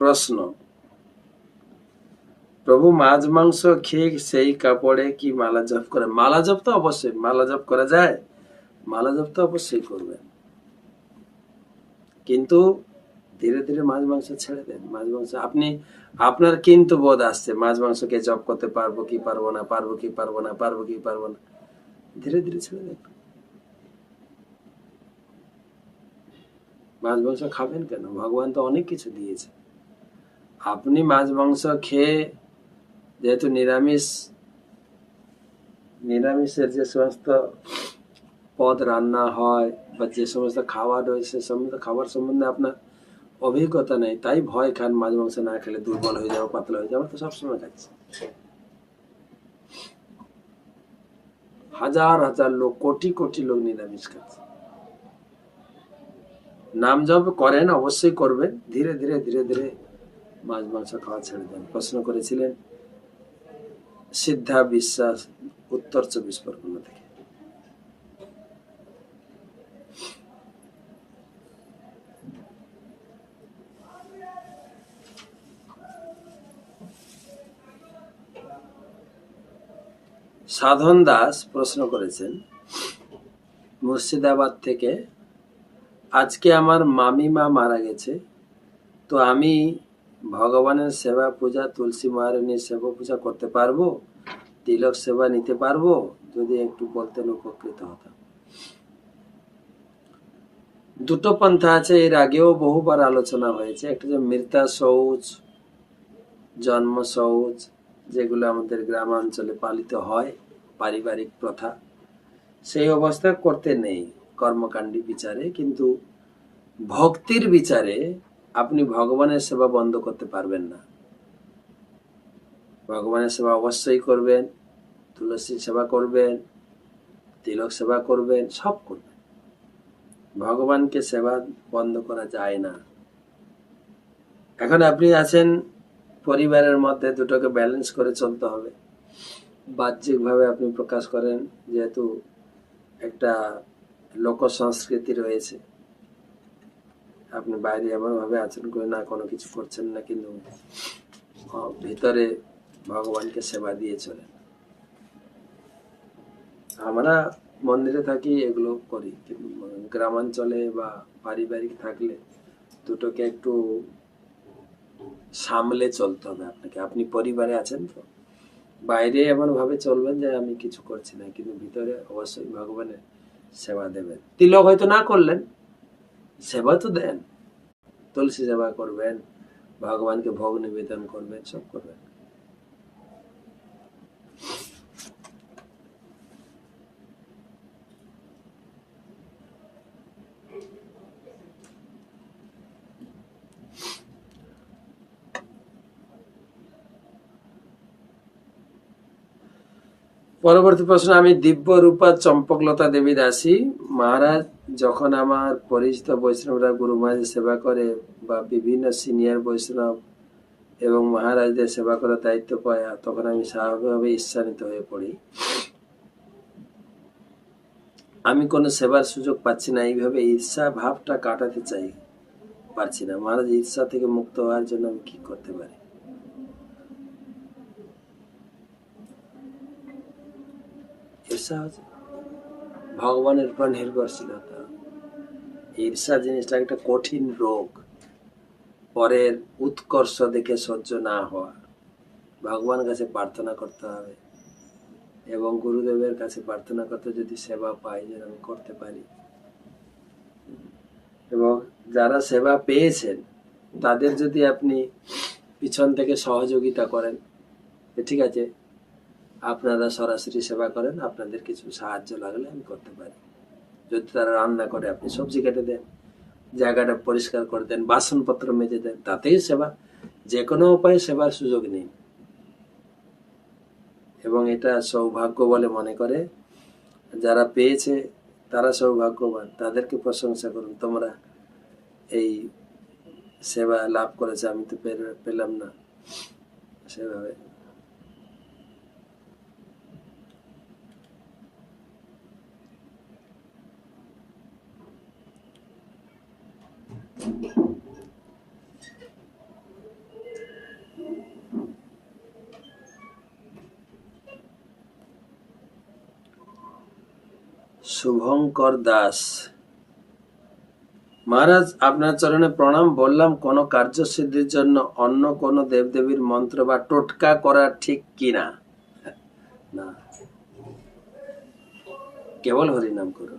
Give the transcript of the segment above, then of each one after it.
প্রশ্ন। প্রভু মাছ, মাংস খেয়ে সেই কাপড়ে কি মালা জপ করে? মালা জপ তো অবশ্যই, মালা জপ করা যায়? মালা জপ তো অবশ্যই করবেন। কিন্তু ধীরে ধীরে মাছ, মাংস ছেড়ে দেন। মাছ, মাংস, আপনি, আপনার কিন্তু বোধ আসছে, মাছ, মাংসকে জপ করতে পারব কি পারব না, পারব কি পারব না, পারব কি পারব না। ধীরে ধীরে ছেড়ে দেন। মাছ, মাংস খাবেন কেন? ভগবান তো অনেক কিছু দিয়েছে। আপনি মাছ, মাংস খেয়ে যেহেতু নিরামিষ, নিরামিষের যে সমস্ত পদ রান্না হয় বা যে সমস্ত খাবার রয়েছে, সে সমস্ত খাবার সম্বন্ধে আপনার অভিজ্ঞতা নেই, তাই ভয় খান মাছ, মাংস না খেলে দুর্বল হয়ে যাব, পাতলা হয়ে যাব, তো সবসময় খাচ্ছি। হাজার হাজার লোক, কোটি কোটি লোক নিরামিষ খাচ্ছে। নাম জপ করেন, অবশ্যই করবেন, ধীরে ধীরে ধীরে ধীরে মাছ, মাংস খাওয়া ছেড়ে দেন। প্রশ্ন করেছিলেন, সিদ্ধা বিশ্বাস উত্তর চব্বিশ পরগনা থেকে। সাধন দাস প্রশ্ন করেছেন, মুর্শিদাবাদ থেকে, আজকে আমার মামিমা মারা গেছে, তো আমি ভগবানের সেবা পূজা, তুলসী মহারানীর সেবা পূজা করতে পারব? তিলক সেবা নিতে পারব? যদি একটু বলতেন উপকৃত হতাম। দুটো পন্থা আছে, এর আগেও বহুবার আলোচনা হয়েছে। একটা যে মৃতা শৌচ, জন্ম শৌচ, যেগুলো আমাদের গ্রামাঞ্চলে পালিত হয়, পারিবারিক প্রথা। সেই অবস্থা করতে নেই কর্মকাণ্ডী বিচারে, কিন্তু ভক্তির বিচারে আপনি ভগবানের সেবা বন্ধ করতে পারবেন না। ভগবানের সেবা অবশ্যই করবেন তুলসী সেবা করবেন, তিলক সেবা করবেন, সব করবেন। ভগবানকে সেবা বন্ধ করা যায় না। এখন আপনি আছেন, পরিবারের মধ্যে দুটোকে ব্যালেন্স করে চলতে হবে। বাহ্যিকভাবে আপনি প্রকাশ করেন, যেহেতু একটা লোক সংস্কৃতি রয়েছে। আপনি বাইরে এমনভাবে আচরণ করে না, কোনো কিছু করছেন না, কিন্তু ভিতরে ভগবানকে সেবা দিয়ে চলেন। আমরা মন্দিরে থাকি, এগুলো করি গ্রামাঞ্চলে বা পারিবারিক থাকলে দুটোকে একটু সামলে চলতে হবে আপনাকে। আপনি পরিবারে আছেন তো? বাইরে এমন ভাবে চলবেন যে আমি কিছু করছি না, কিন্তু ভিতরে অবশ্যই ভগবানের সেবা দেবেন। তিলক হয়তো না করলেন সেবা তো দেন। তুলসী সেবা করবেন ভগবানকে ভোগ নিবেদন করবেন সব করবেন। পরবর্তী প্রশ্ন, আমি দিব্য রূপা চম্পকলতা দেবী দাসী। মহারাজ, যখন আমার পরিচিত বৈষ্ণবরা গুরু মহারাজের সেবা করে বা বিভিন্ন সিনিয়র বৈষ্ণব এবং মহারাজদের সেবা করার দায়িত্ব পায়, তখন আমি স্বাভাবিকভাবে ঈর্ষান্বিত হয়ে পড়ি। আমি কোনো সেবার সুযোগ পাচ্ছি না, এইভাবে ঈর্ষা ভাবটা কাটাতে চাই, পারছি না। মহারাজ, ঈর্ষা থেকে মুক্ত হওয়ার জন্য আমি কি করতে পারি? ঈর্ষা ভগবানের উপর নির্ভরশীলতা। ঈর্ষা জিনিসটা একটা কঠিন রোগ। পরের উৎকর্ষ দেখে সহ্য না হওয়া। ভগবানের কাছে প্রার্থনা করতে হবে। এবং গুরুদেবের কাছে প্রার্থনা করতে যদি সেবা পাই, যেন আমি করতে পারি। এবং যারা সেবা পেয়েছেন, তাদের যদি আপনি পিছন থেকে সহযোগিতা করেন ঠিক আছে আপনারা সরাসরি সেবা করেন, আপনাদের কিছু সাহায্য লাগলে আমি করতে পারি। যদি তারা রান্না করে, আপনি সবজি কেটে দেন, জায়গাটা পরিষ্কার করে দেন, বাসনপত্র মেজে দেন, তাতেই সেবা। যে কোনো উপায়ে সেবার সুযোগ নেই এবং এটা সৌভাগ্য বলে মনে করে, যারা পেয়েছে, তারা সৌভাগ্যবান, তাদেরকে প্রশংসা করুন, তোমরা এই সেবা লাভ করেছে, আমি তো পেলাম না। সেভাবে। শুভঙ্কর দাস। মহারাজ, আপনার চরণে প্রণাম। বললাম, কোন কার্যসিদ্ধির জন্য অন্য কোন দেবদেবীর মন্ত্র বা টোটকা করা ঠিক কিনা না। কেবল হরিনাম করুন।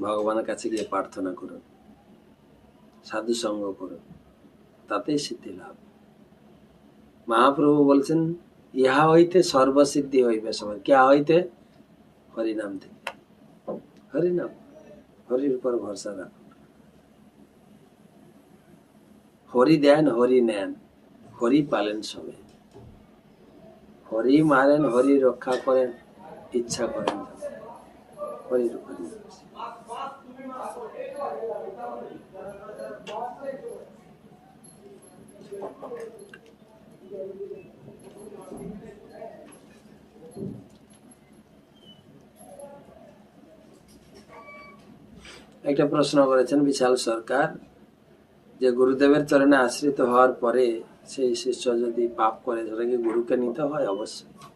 ভগবানের কাছে গিয়ে প্রার্থনা করুন। সাধু সঙ্গ করুন। তাতেই সিদ্ধি লাভ। মহাপ্রভু বলছেন, ইহা হইতে সর্বসিদ্ধি হইবে সবাই। কে হইতে? হরিনাম থেকে হরিনাম, হরির উপর ভরসা রাখুন হরি দেন, হরি নেন, হরি পালেন সবে। হরি মারেন, হরি রক্ষা করেন, ইচ্ছা করেন হরির উপর নির্ভর। একটা প্রশ্ন করেছেন বিশাল সরকার যে গুরুদেবের চরণে আশ্রিত হওয়ার পরে সেই শিষ্য যদি পাপ করে, সেটা কি গুরুকে নিতে হয়? অবশ্যই।